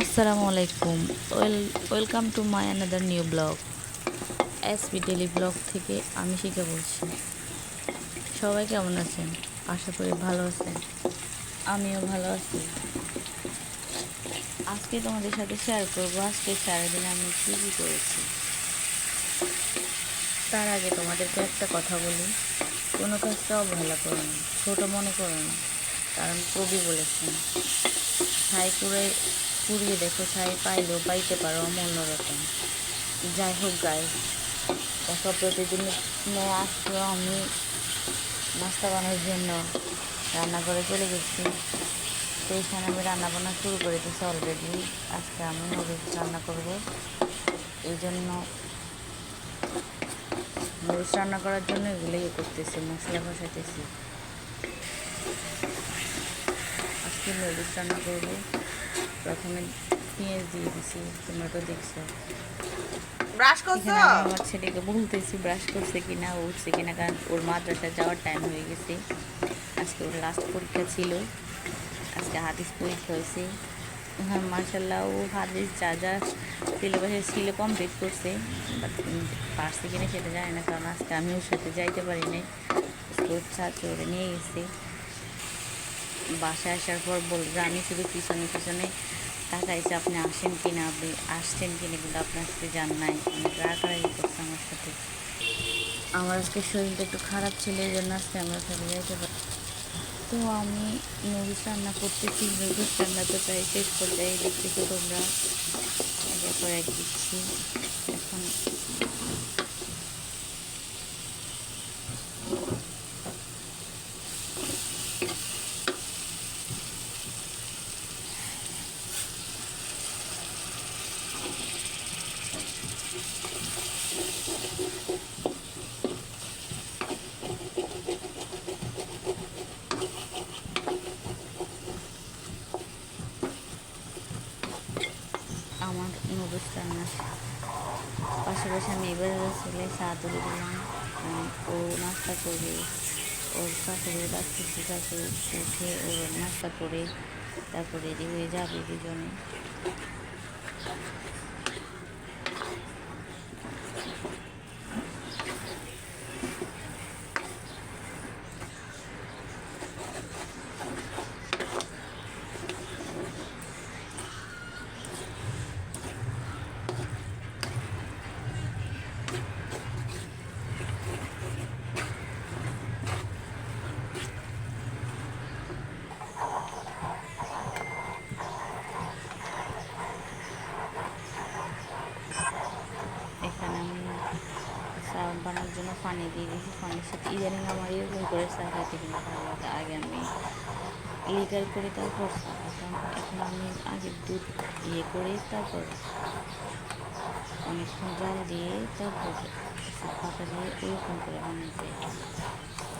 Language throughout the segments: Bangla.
আসসালামু আলাইকুম। Well, welcome to my another new blog S B daily blog থেকে আমি শিখে বলছি। সবাই কেমন আছেন? আশা করি ভালো আছেন। আমিও ভালো আছি। আজকে তোমাদের সাথে শেয়ার করব। আজকে সারাদিন আমি কী কী করেছি? তার আগে তোমাদেরকে একটা কথা বলি। কোনো কাজটা অবহেলা করো না। ছোটো মনে করো না। কারণ কবি বলেছেন ছাই করে পুড়িয়ে দেখো ছাই পাইলেও পাইতে পারো অমূল্য রকম যাই হোক গাই দেখো প্রতিদিনে আসলো আমি। নাস্তা বানানোর জন্য রান্নাঘরে চলে গেছি। তো আমি রান্না বান্না শুরু করে দিয়েছি অলরেডি আজকে আমি নুডলস রান্না করব। এই জন্য নুডলস রান্না করার জন্য এগুলো ইয়ে করতেছি, মশলা বসাইতেছি। আজকে নুডলস রান্না করব। প্রথমে পেঁয়াজ দিয়ে দিছি তোমরা তো দেখছ ব্রাশ করছ আমার ছেলেকে বলতেছি ব্রাশ করছে কিনা ও উঠছে কিনা? কারণ ওর মাদ্রাসা যাওয়ার টাইম হয়ে গেছে। আজকে ওর লাস্ট পরীক্ষা ছিল। আজকে হাদিস পরীক্ষা হয়েছে। হ্যাঁ মার্শাল্লাহ ও হাদিস যা যা সিলেবাসে ছিল কমপ্লিট করছে। বাট পারছে কিনা সেটা জানি না কারণ আজকে আমি ওর সাথে যাইতে পারি নাই। ওর ছাত্র ওরে নিয়ে গেছে। বাসায় আসার পর বলবে আমি শুধু পিছনে পিছনে তাকাইছি, আপনি আসেন কি না আপনি আসছেন কি না কিন্তু আপনার সাথে জান নাই। অনেক রাগারাগি করছে আমার সাথে। আমার আজকে শরীরটা একটু খারাপ ছিল, এই জন্য আজকে আমরা সাথে যাইতে পারি তো আমি নুডলস রান্না করতেছি নুডলস রান্না তো প্রায় শেষ পর্যায়ে দেখতেছি তোমরা। এক দিচ্ছি এখন আমার নুডলস রান্না পাশাপাশি আমি এবার ছেলে চা তুলে দিলাম ও নাস্তা করে, ওর শাশুড়ি বাচ্চা শাশুড়ি উঠে ওর নাস্তা করে, তারপরে রেডি হয়ে যাবে দুজনে এখানে আমি চা বানানোর জন্য পানি দিয়ে দিয়েছি পানির সাথে ইদানিং আমার এরকম করে চা খাইতে কিন্তু ভালো লাগে আগে আমি লিটার করে তারপর চা খেতাম এখন আমি আগে দুধ ইয়ে করে তারপর অনেকক্ষণ জাল দিয়ে তারপর সব পাতা দিয়ে ওইরকম করে বানাইতে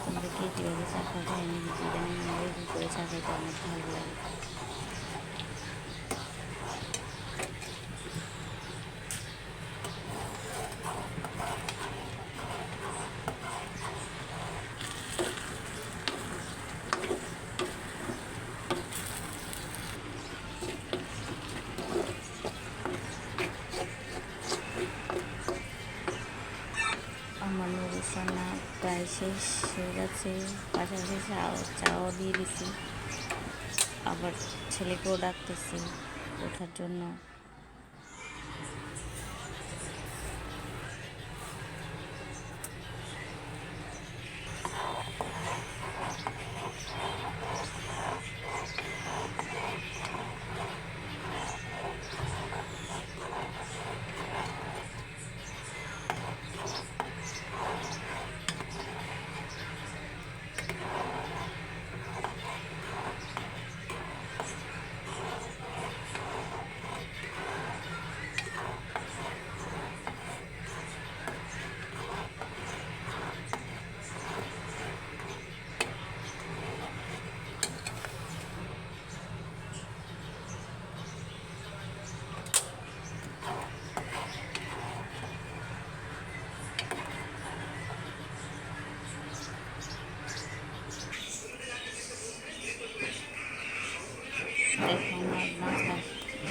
তোমরা কে কীভাবে চা খাবে আমি বুঝি ইদানিং আমার এরকম করে চা খাইতে অনেক ভালো লাগে আমার নুডলস রান্না প্রায় শেষ যাচ্ছে পাশাপাশি চাও দিয়ে দিছি। আবার ছেলেকেও ডাকতেছি ওঠার জন্য।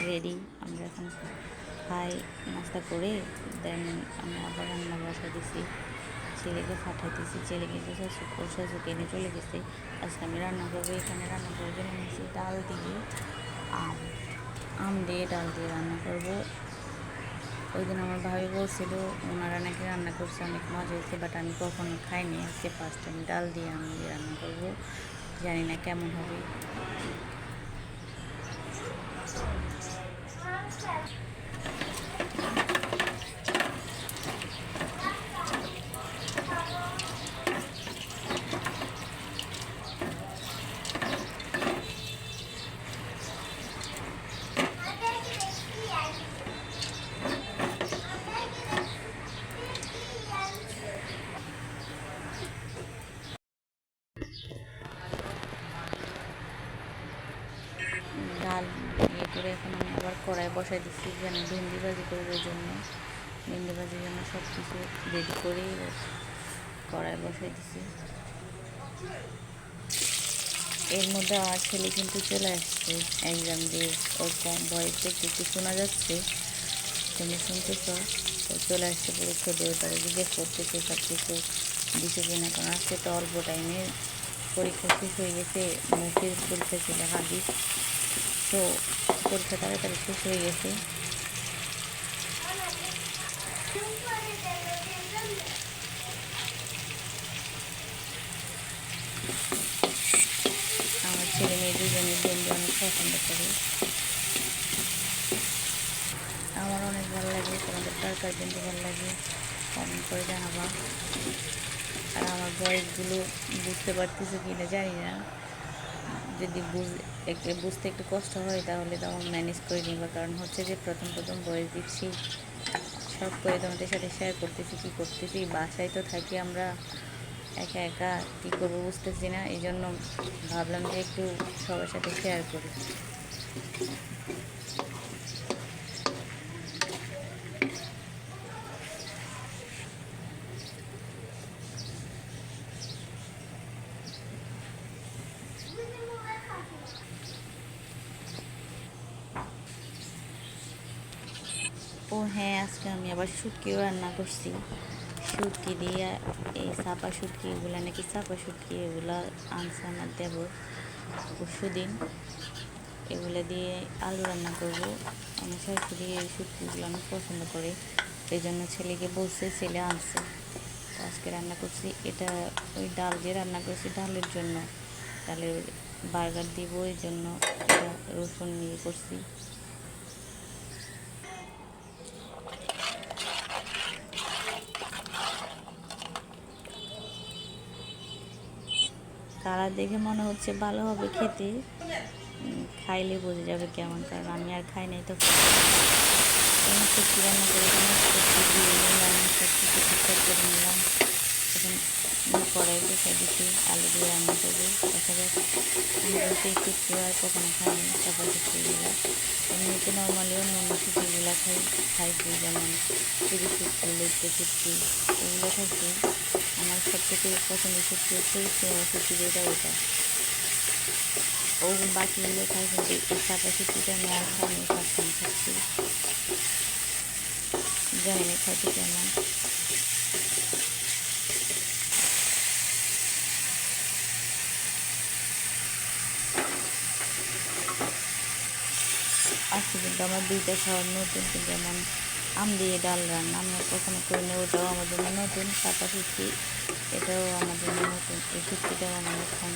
রেডি আমরা এখন খাই, নাস্তা করে দেন আমি আবার রান্না বসা দিছি ছেলেকে পাঠাইতেছি ছেলে কিন্তু শাশুক ওর শাশুকে এনে চলে গেছে। আজকে আমি রান্না করব, এখানে রান্না করার জন্য নিয়েছি ডাল দিয়ে আম। আম দিয়ে ডাল দিয়ে রান্না করব। ওই দিন আমার ভাবি বলছিল, ওনারা নাকি রান্না করছে অনেক মজা হয়েছে বাট আমি কখনো খাইনি। আজকে ফার্স্ট টাইম ডাল দিয়ে আম দিয়ে রান্না করব। জানি না কেমন হবে ডাল ইয়ে করে এখন আমি আবার কড়াই বসাই দিচ্ছি, যেন ভেন্ডি ভাজি করব ওই জন্য। ভেন্ডি ভাজির জন্য সব কিছু রেডি করেই কড়াই বসাই দিচ্ছি। এর মধ্যে আমার ছেলে কিন্তু চলে আসছে এক্সাম দিয়ে ওর কম বয়সে কিছু শোনা যাচ্ছে, তুমি শুনতেছ? তো চলে আসছে পুরো খেতে তারা জিজ্ঞেস করতেছে সব কিছু দিছে কিনা কারণ আজকে তো অল্প টাইমে পরীক্ষা শেষ হয়ে গেছে, মুখের পরীক্ষা ছিল হাদিস তো পরীক্ষা তাড়াতাড়ি শেষ হয়ে গেছে। আমার ছেলে মেয়ে দুজনের ভেন্ডি অনেক পছন্দ করে আমার অনেক ভালো লাগে, তোমাদের কার কার ভেন্ডি ভালো লাগে কমেন্ট করে জানাবা। আর আমার বয়সগুলো বুঝতে পারতেছে কি না জানি না। যদি বুঝ একটু বুঝতে একটু কষ্ট হয়, তাহলে তখন ম্যানেজ করে নিবা। কারণ হচ্ছে যে প্রথম প্রথম বয়স দিচ্ছি, সব করে তোমাদের সাথে শেয়ার করতেছি, কী করতেছি, বাসায় তো থাকি আমরা একা একা, কী করব বুঝতেছি না। এই জন্য ভাবলাম যে একটু সবার সাথে শেয়ার করি ও হ্যাঁ আজকে আমি আবার শুটকিও রান্না করছি। শুটকি দিয়ে এই চাপা শুটকি এগুলো নাকি চাপা শুটকি এগুলো আনছে আমার দেবর পরশু দিন। এগুলো দিয়ে আলু রান্না করব। আমার শাশুড়ি এই শুটকিগুলো আমি পছন্দ করে। এই জন্য ছেলেকে বলছে, ছেলে আনছে। আজকে রান্না করছি এটা ওই ডাল দিয়ে রান্না করছি ডালের জন্য। ডালের বার্গার দিব, এই জন্য রসুন নিয়ে করছি। কালার দেখে মনে হচ্ছে ভালো হবে খেতে। খাইলে বোঝা যাবে কেমন, কারণ আমি আর খাই নাই তো। সবজি রান্না করে সবজি দিয়ে নিলাম ঠিকঠাক করে নিলাম। এখন কড়াই বসে দিচ্ছি, আলু দিয়ে রান্না করব। দেখা যাক, আমি বলতে একটু আর কখনো খাইনি তারপর শুকিয়েগুলো এমনিতে নর্মালি অন্য শুকিয়েগুলো খাই যেমন এগুলো খাইছি। আমার সব থেকে পছন্দের শুটকি হচ্ছে শুটকি যেটা ওটা। ও বাকিগুলো খাই কিন্তু এই চাপা শুটকিটা আমি আর ফার্স্ট টাইম খাচ্ছি। জানি না খাইতে কেমন। আজকে কিন্তু আমার দুইটা খাওয়ার নতুন কিন্তু যেমন আম দিয়ে ডাল রান্না। আমি আর কখনো করি না ওটাও আমার জন্য নতুন পাতা শুটকি এটাও আমার জন্য নতুন। এই শুটকিটাও আমার খাই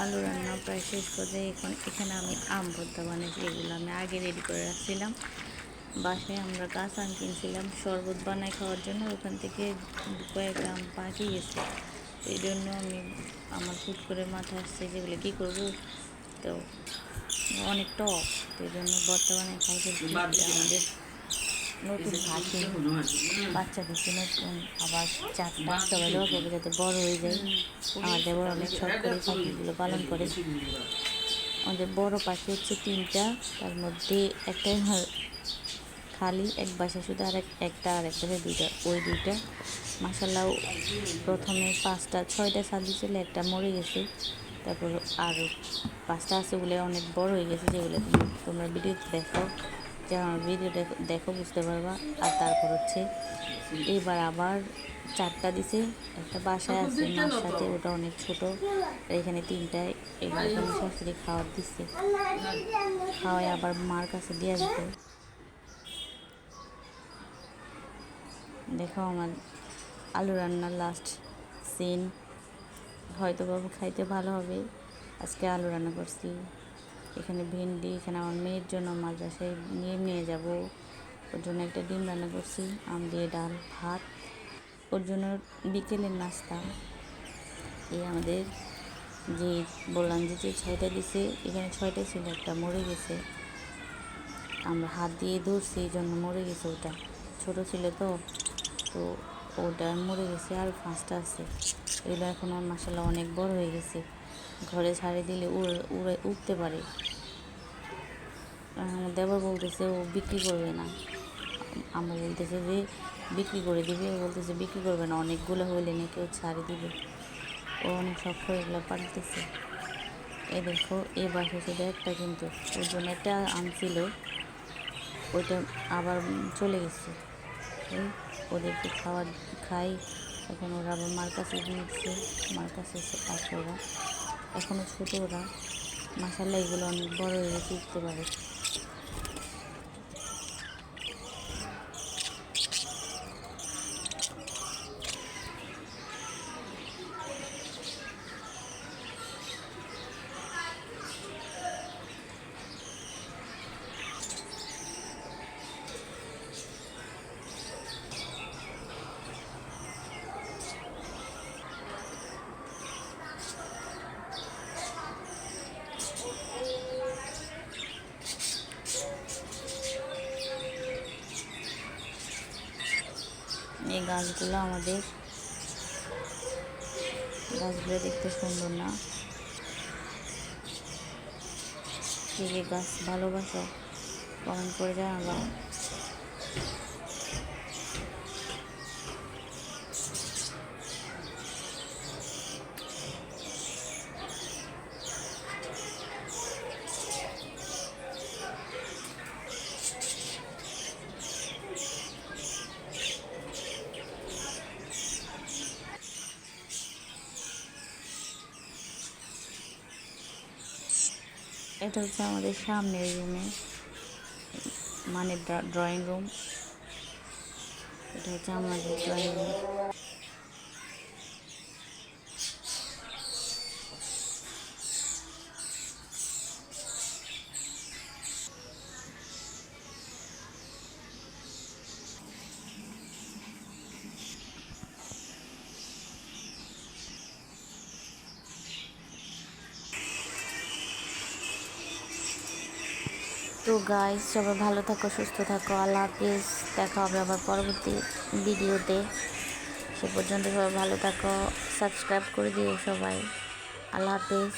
আলু রান্না প্রায় শেষ পর্যায়ে এখন এখানে আমি আম ভর্তা বানিয়েছি এগুলো আমি আগে রেডি করে রাখছিলাম। বাসায় আমরা গাছ আম কিনছিলাম শরবত বানায় খাওয়ার জন্য ওখান থেকে কয়েক আম পাকি গেছে। এই জন্য আমি আমার ফুট করে মাথা আসছে যেগুলো কী করব? তো অনেক টক তো এই জন্য বর্তমানে বানায় খাই আমাদের নতুন ভাতি বাচ্চা দিচ্ছে নতুন আবার চারটা সবাই দেওয়া করবে যাতে বড় হয়ে যায়। আমার দেবর অনেক শখ করে পাখিগুলো পালন করে। আমাদের বড় পাখি হচ্ছে তিনটা তার মধ্যে একটাই খালি এক বাসা শুধু আর একটা আর একটা দুইটা ওই দুইটা। মাসাল্লাহ প্রথমে পাঁচটা ছয়টা সাত দিয়েছিল একটা মরে গেছে। তারপর আর পাঁচটা আছে বলে অনেক বড় হয়ে গেছে যেগুলো তুমি- তোমরা ভিডিওতে দেখো। যে আমার ভিডিও দেখো বুঝতে পারবা। আর তারপর হচ্ছে এবার আবার চারটা দিছে। একটা বাসায় আছে, মার সাথে, ওটা অনেক ছোট। এখানে তিনটায় আমার শাশুড়ি খাওয়ার দিচ্ছে খাওয়াই আবার মার কাছে দিয়ে আসবে দেখো আমার আলু রান্নার লাস্ট সিন হয়তো বাবু খাইতে ভালো হবে। আজকে আলু রান্না করছি। এখানে ভেন্ডি, এখানে আমার মেয়ের জন্য মাছ মাদ্রাসায় নিয়ে নিয়ে যাব। ওর জন্য একটা ডিম রান্না করছি, আম দিয়ে ডাল, ভাত। ওর জন্য বিকেলের নাস্তা। এই আমাদের যে বললাম যে যে ছয়টা দিছে, এখানে ছয়টা ছিল, একটা মরে গেছে। আমরা হাত দিয়ে ধরছি, এই জন্য মরে গেছে ওটা। ছোট ছিল তো তো ওটা মরে গেছে, আর পাঁচটা আছে। এগুলো এখন আমার মাসাল্লাহ অনেক বড় হয়ে গেছে। ঘরে ছাড়ে দিলে উড়ে উড়ে উঠতে পারে। আমার দেবর বলতেছে, ও বিক্রি করবে না। আমরা বলতেছে যে বিক্রি করে দিবে? ও বলতেছে, বিক্রি করবে না, অনেকগুলো হলে নাকি ও ছাড়ে দিবে। ও অনেক শখ করে এগুলো পাল্টেছে। এ দেখো এ বাসা শুধু একটা কিন্তু। ওর জন্য একটা আনছিল, ওইটা আবার চলে গেছে। এই ওদেরকে খাওয়া, খাই। এখন ওরা আবার মার কাছে দিয়েছে মার কাছে আছে ওরা এখনও ছোটো ওরা। মাসাল্লাহ এগুলো অনেক বড় হয়ে উঠতে পারে এই গাছগুলো আমাদের। গাছগুলো দেখতে সুন্দর না? গাছ ভালোবাসো। কমেন্ট করে জানাবা। এটা হচ্ছে আমাদের সামনের রুমে মানে ড্রয়িং রুম এটা হচ্ছে আমাদের ড্রয়িং রুম তো গাইস সবাই ভালো থাকো, সুস্থ থাকো, আল্লাহ হাফিজ। দেখা হবে আবার পরবর্তী ভিডিওতে। সে পর্যন্ত সবাই ভালো থাকো সাবস্ক্রাইব করে দিও সবাই। আল্লাহ হাফিজ।